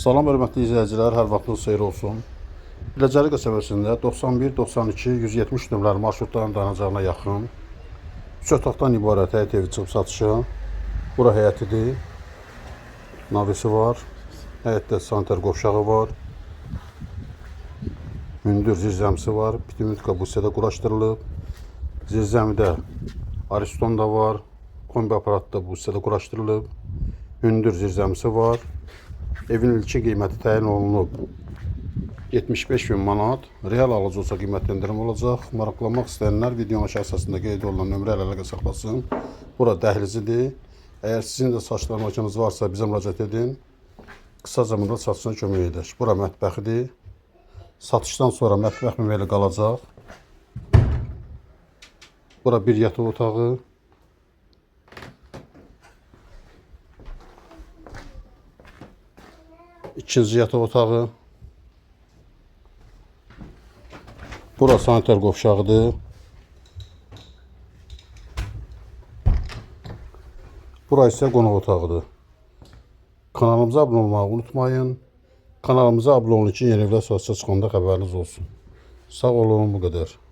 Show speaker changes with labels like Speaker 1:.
Speaker 1: Salam hörmətli izləyicilər, hər vaxtınız xeyir olsun. Biləcəri qəsəbəsində 91, 92, 170 nömrəli marşrutların dayanacağına yaxın 3 otaqdan ibarət həyət evi çıxıb satışa. Bura həyətidir. Navisi var. Həyətdə sanitar qovşağı var. Hündür zirzəmisi var. Pitimütka busiyada quraşdırılıb. Zirzəmidə Ariston da var. Kombi aparatı da busiyada quraşdırılıb. Hündür zirzəmisi var. Evin ilkin qiyməti təyin olunub 75 bin manat. Real alıcı olsa qiymətləndirim olacaq. Maraqlanmaq istəyənlər videonun aşağı əsasında qeyd olunan nömrə ilə əlaqə saxlasın. Bura dəhlizidir. Əgər sizin də saçlar makineniz varsa bizə müraciət edin. Qısa zamanda satışına kömək edək. Bura mətbəxidir. Satışdan sonra mətbəx müməli qalacaq. Bura bir yataq otağı. İkinci yataq otağı. Bura sanitar qovşağıdır. Bura isə qonaq otağıdır. Kanalımıza abunə olmağı unutmayın. Kanalımıza abunə olun ki, yeni evlər satışa çıxanda xəbəriniz olsun. Sağ olun, bu qədər.